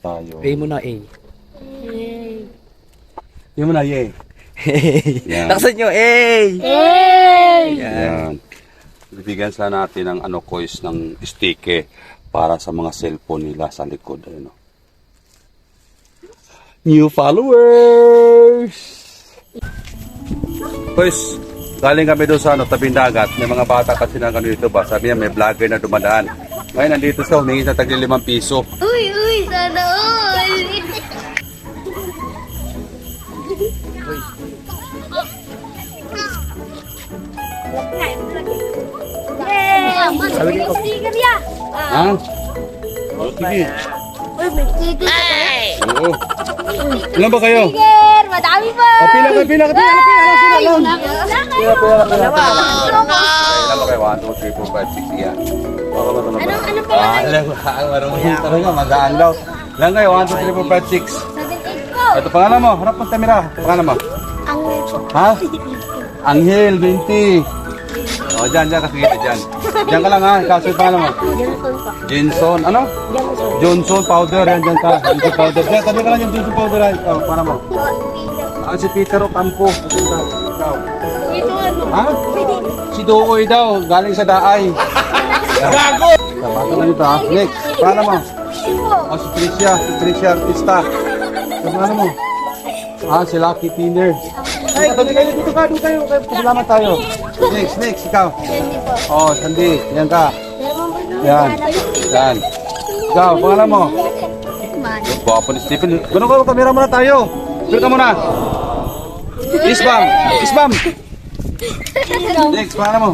tayo. A mo na A. Yung mo na, yay. Yan. Taksan nyo A! Yan. Bibigyan sana natin ng ano coins ng sticker para sa mga cellphone nila sa likod. Ayun, oh. New followers! Boys, galing kami doon sa ano, tabing dagat. May mga bata kasi na dito ba. Sabi niya may vlogger na dumadaan. Ngayon nandito siya, humingi sa tagli limang piso. Uy, uy, sana all. Sabi ko. Sticker ya. Ha? Oh, sige. Uy, may sticker ka pala. Oo. Ilan ba kayo? Sticker, madami pa. Oh, pila ka, pila ka, pila ka, pila ka, sila lang. Pila, Pila, pila, pila, pila. Ilan ba kayo? 1, 2, 3, 4, 5, 6, yan. Baka ba ito na ba? Ano, ano pa Ah, alam ah, marunong talaga, magaan daw. Ilan kayo? 1, 2, 3, 4, 5, 6. Ito, pangalan mo. Harap ng camera. Pangalan mo. Ang Ha? Anghel, 20. O, dyan, dyan, kakikita dyan. Dyan ka lang ha. Kaso yung pangalan mo. Johnson pa. Johnson, ano? Johnson. Johnson powder, yan dyan ka. Johnson powder. Dyan, tabi ka lang yung Johnson powder. ha. Ikaw, pangalan mo. Ah, si Peter Ocampo. Ikaw. Ikaw. Ito ano? Ha? Si Dooy daw, galing sa Daay. Gago! Tapos na nito ha. Next, paano mo? Oh, si Tricia, si Tricia Artista. Paano mo? Ah, si Lucky Tiner. Ay, tabi kayo dito ka, dito kayo. Salamat tayo. Next, next, ikaw. Oh, Sandy, yan ka. Yan. Yan. Ikaw, pangalan mo? Gwapo ni Stephen. Ganun ka, kamera muna tayo. Pil ka muna. Isbam! Isbam! Next, pangalan mo?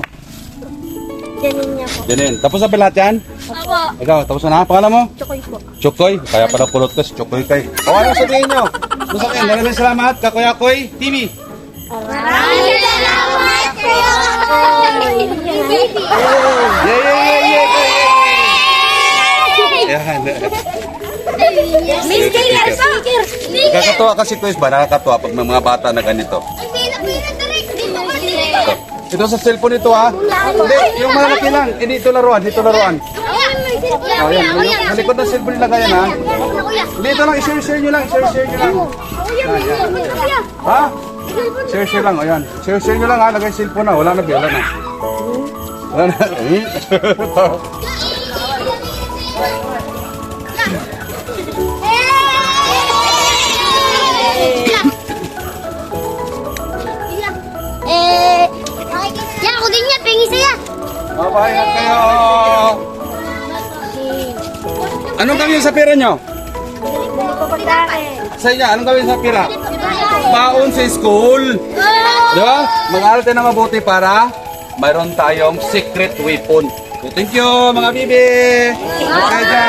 Janin niya po. Janin. Tapos na ba lahat yan? Apo. Ikaw, tapos na. Pangalan mo? Chokoy po. Chokoy. Kaya pala kulot ka si Chokoy kay. O ano sabihin nyo? Ano sabihin? Maraming salamat. Kakoyakoy TV. Maraming salamat kayo! Yay, yay, yay, yay! Yan. May sticker! Sticker! Nakakatuwa kasi Toys ba? Nakakatuwa pag may mga bata na ganito. Dito! Ito sa cellphone ito ha. Hindi, yung malaki lang. Eh, dito laruan, dito laruan. Ayan, may cellphone. O yan, sa likod ng cellphone nila ganyan ha. Kuya, Dito lang, i-share-share nyo lang, i-share-share nyo lang. Ha? Share-share lang, o yan. Share-share nyo lang ha, lagay cellphone na. Wala na, wala na. Wala na. Mabahayan kayo. Anong gawin sa pera nyo? Sa inyo, anong gawin sa pera? Baon sa school. Di ba? Mag-aaral tayo na mabuti para mayroon tayong secret weapon. Thank you, mga bibi. Okay dyan.